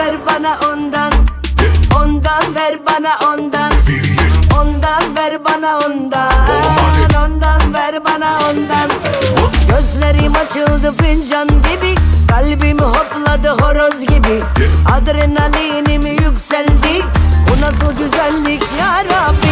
ver bana ondan. Ondan ver bana ondan. Ondan ver bana ondan. Ondan ver bana ondan. Gözlerim açıldı fincan gibi. Kalbim hopladı horoz gibi. Adrenalinim yükseldi. Bu nasıl güzellik ya Rabbi?